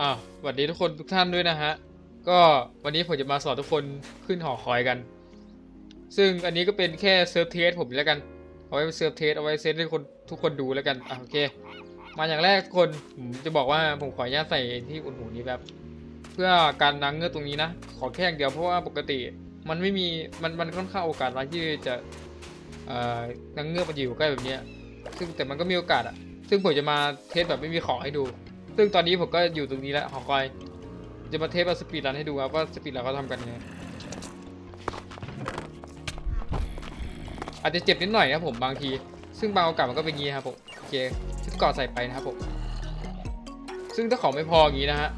อ่าสวัสดีทุกคนทุกท่านด้วยนะฮะ ก็วันนี้ผมจะมาสอนทุกคนขึ้นหอคอยกัน ซึ่งอันนี้ก็เป็นแค่เซิร์ฟเทสผมแล้วกัน เอาไว้เซิร์ฟเทสเอาไว้เซตให้คนทุกคนดูแล้วกัน อะโอเค มาอย่างแรกทุกคนผมจะบอกว่าผมขออนุญาตใส่ที่อุ่นหูนี้แบบ เพื่อการนังเงือกตรงนี้นะ ขอแค่อย่างเดียวเพราะว่าปกติมันไม่มีมันมันค่อนข้างโอกาสน้อยที่จะเอ่อนังเงือกมันอยู่ใกล้แบบนี้ซึ่งแต่มันก็มีโอกาสอะซึ่งผมจะมาเทสแบบไม่มีของให้ดู ซึ่งตอนนี้ผมก็อยู่ตรงนี้แล้วหอคอย จะมาเทสสปีดรันให้ดูครับว่าสปีดรันเขาทำกันยังไงอาจจะเจ็บนิดหน่อยนะผมบางที ซึ่งบางโอกาสมันก็เป็นงี้ครับผมโอเคชุดกราะใส่ไปนะครับผมซึ่งถ้าของไม่พออย่างนี้นะฮะ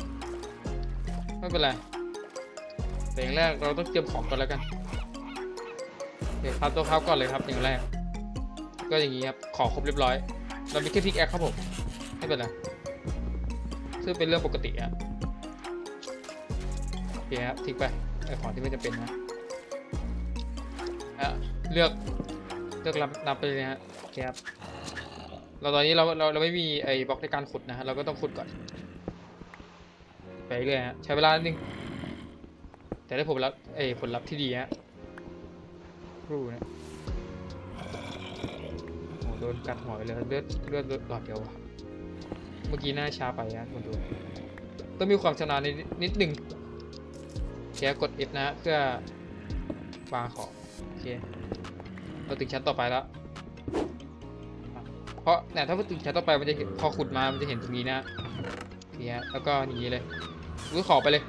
ไม่เป็นไรแต่อย่างแรกเราต้องเตรียมของก่อนแล้วกันโอเคครับตัวเขาก่อนเลยครับอย่างแรก ก็อย่างนี้ครับของครบเรียบร้อย เรามีแค่พิกแอคครับผมไม่เป็นไร ซึ่งเป็นเรื่องปกติอะโอเคครับทิ้งไปไอของที่ไม่จำเป็นนะอะเลือกเลือกรับนับไปเลยนะฮะโอเคครับเราตอนนี้เราเราเราไม่มีไอ้บล็อกในการขุดนะฮะเราก็ต้องขุดก่อน ไปเรื่อยฮะใช้เวลานิดนึงแต่ได้ผลลัพธ์ไอ้ผลลัพธ์ที่ดีฮะรู้นะโอ้โดนกัดหัวไปเลยเลือดเลือดหลอดเดียวอะ เมื่อกี้หน้าช้าไปนะคุณดูต้องมีความชำนาญนิดนิดหนึ่งแค่กด F นะฮะเพื่อวางของโอเคเราถึงชั้นต่อไปแล้ว เพราะเนี่ยถ้าถึงชั้นต่อไปมันจะพอขุดมา มันจะเห็นตรงนี้นะโอเคฮะแล้วก็อย่างนี้เลยรู้ขอไปเลย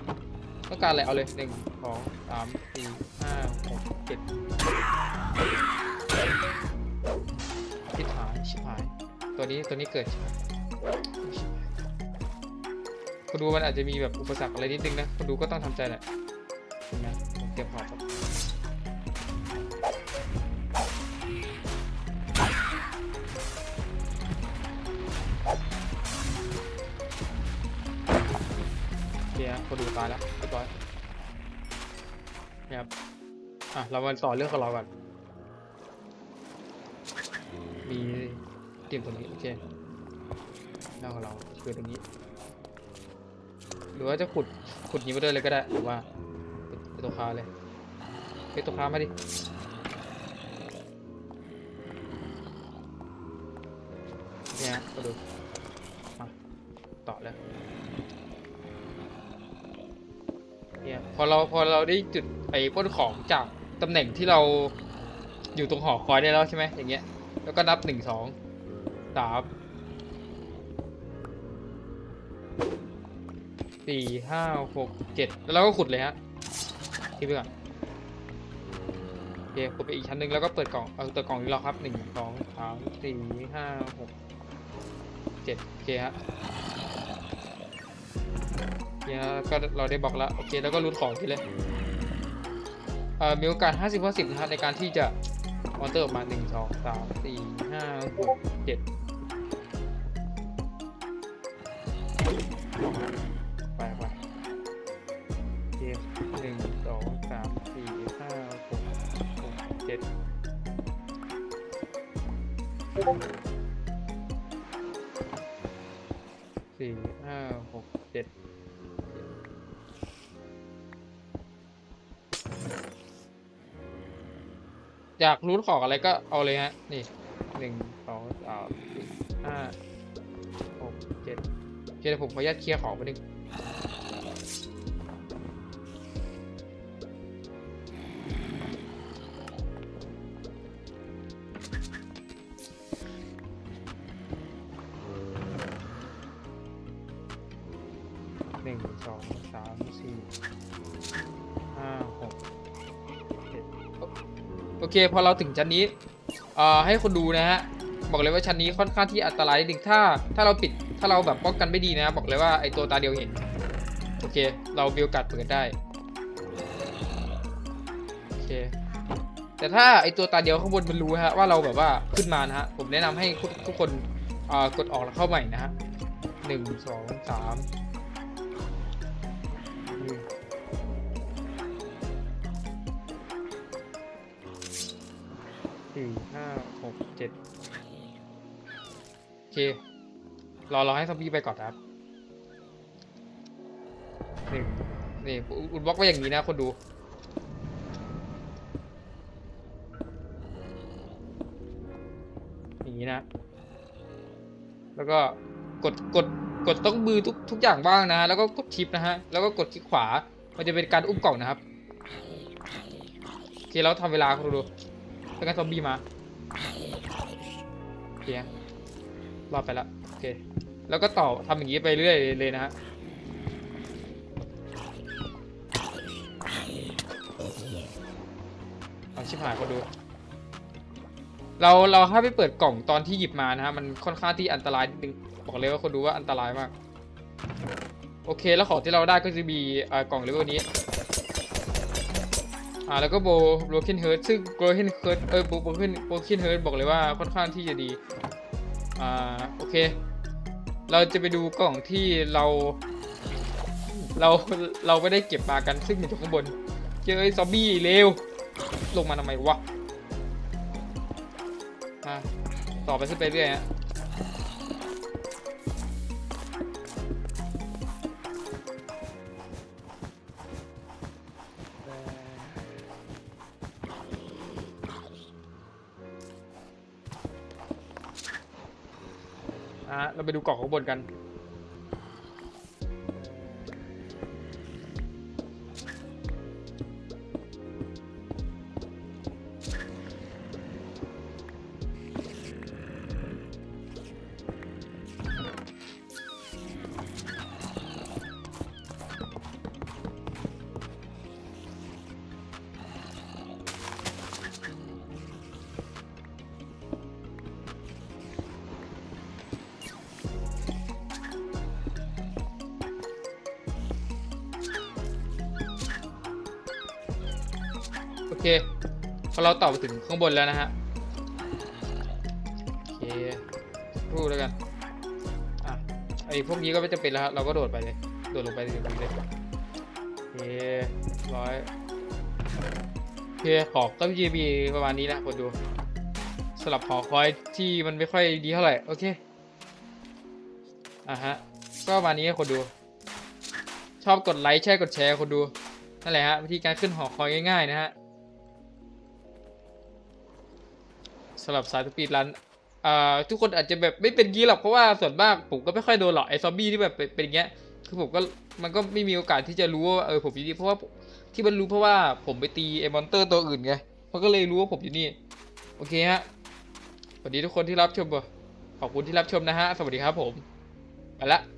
ต้องการอะไรเอาเลยหนึ่งสองสามสี่ห้าหกเจ็ดชิบหายชิบหาย ตัวนี้ตัวนี้เกิด คนดูมันอาจจะมีแบบอุปสรรคอะไรนิดนึงนะคนดูก็ต้องทำใจแหละเห็นไหมผมเตรียมพร้อมครับเคครับคนดูตายแล้วเรียบร้อยนี่ยครับอะเรามาต่อเรื่องของเราก่อนมีเตรียมตรงนี้โอเคเรื่องของเราคือตรงนี้ หรือว่าจะขุดขุดนี้มาด้วยเลยก็ได้หรือว่าไปตัวค้าเลยไปตัวค้ามาดิเนี่ยก็ดูมาต่อแล้วเนี่ยพอเราพอเราได้จุดไอ้ปล้นของจากตำแหน่งที่เราอยู่ตรงหอคอยได้แล้วใช่ไหมอย่างเงี้ยแล้วก็นับหนึ่งสองสาม สี่ห้าหกเจ็ดแล้วเราก็ขุดเลยฮะทิ้งไปก่อนโอเคขุดไปอีกชั้นหนึ่งแล้วก็เปิดกล่องเอาตัวกล่องนี้รอครับหนึ่งสองสามสี่ห้าหกเจ็ดโอเคฮะเนี่ยก็เราได้บอกแล้วโอเคแล้วก็รูดของไปเลยเอ่อมีโอกาส 50-50นะฮะในการที่จะออเตอร์ออกมา 1 2 3 4 5 6 7 สี่ห้าหกเจ็ดอยากรู้ของอะไรก็เอาเลยฮะ นี่หนึ่งสองสามสี่ห้าหกเจ็ดโอเคเดี๋ยวผมขออนุญาตเคลียร์ของไปหนึ่ง หนึ่งสองสามสี่ห้าหกเจ็ดโอเค พอเราถึงชั้นนี้เอ่อให้คนดูนะฮะ บอกเลยว่าชั้นนี้ค่อนข้างที่อันตรายนิดนึงถ้า ถ้าเราปิด ถ้าเราแบบป้องกันไม่ดีนะ บอกเลยว่าไอตัวตาเดียวเห็น โอเค เรามีโอกาสเปิดได้ โอเค แต่ถ้าไอตัวตาเดียวข้างบนมันรู้ฮะว่าเราแบบว่าขึ้นมานะฮะ ผมแนะนำให้ทุกทุกคนเอ่อกดออกแล้วเข้าใหม่นะฮะหนึ่งสองสาม เจ็ดโอเค รอรอให้ซอมบี้ไปก่อนครับหนี่งนี่อุดบล็อกไว้อย่างนี้นะคนดูอย่างนี้นะ แล้วก็กดกดกดต้องมือทุกทุกอย่างบ้างนะ แล้วก็กดชิปนะฮะ แล้วก็กดคลิกขวา มันจะเป็นการอุ้มกล่องนะครับ โอเค แล้วทำเวลาคุณดูถ้างั้นซอมบี้มา โอเครอดไปแล้วโอเค แล้วก็ต่อทำอย่างนี้ไปเรื่อยเลยนะฮะเอาชิบหายคนดู เราเราห้าไปเปิดกล่องตอนที่หยิบมานะฮะ มันค่อนข้างที่อันตรายนิดนึงบอกเลยว่าคนดูว่าอันตรายมาก โอเค แล้วของที่เราได้ก็จะมีกล่องเลเวลนี้ อ่าแล้วก็โบโบเคนเฮิร์ซึ่งโบเคนเฮิร์เออโบโบเคนโบเคนเฮิร์บอกเลยว่าค่อนข้างที่จะดี อ่า โอเค เราจะไปดูกล่องที่เรา เรา เราไม่ได้เก็บมากัน ซึ่งอยู่ข้างบน เจอไอ้ซอมบี้เร็ว ลงมาทำไมวะ อะต่อไปขึ้นไปเรื่อยฮะะ เราไปดูเกาะข้างบนกัน เคพอเราต่อไปถึงข้างบนแล้วนะฮะโอเครูดแล้วกันอะไอพวกนี้ก็ไม่จำเป็นแล้วฮะเราก็โดดไปเลยโดดลงไปเลยเลยโอเคร้อยโอเคขอบก็จะมีประมาณนี้นะคนดูสลับหอคอยที่มันไม่ค่อยดีเท่าไหร่โอเคอะฮะก็ประมาณนี้คนดู ชอบกดไลค์แชร์กดแชร์คนดูนั่นแหละฮะวิธีการขึ้นหอคอยง่ายๆนะฮะ สำหรับสายสปีดรันอ่าทุกคนอาจจะแบบไม่เป็นงี้หรอกเพราะว่าส่วนมากผมก็ไม่ค่อยโดนหรอกไอ้ซอมบี้ที่แบบเป็นเป็นอย่างเงี้ยคือผมก็มันก็ไม่มีโอกาสที่จะรู้ว่าเออผมอยู่นี่เพราะว่าที่มันรู้เพราะว่าผมไปตีไอ้มอนเตอร์ตัวอื่นไงมันก็เลยรู้ว่าผมอยู่นี่โอเคฮะสวัสดีทุกคนที่รับชมบ่ขอบคุณที่รับชมนะฮะสวัสดีครับผมไปละ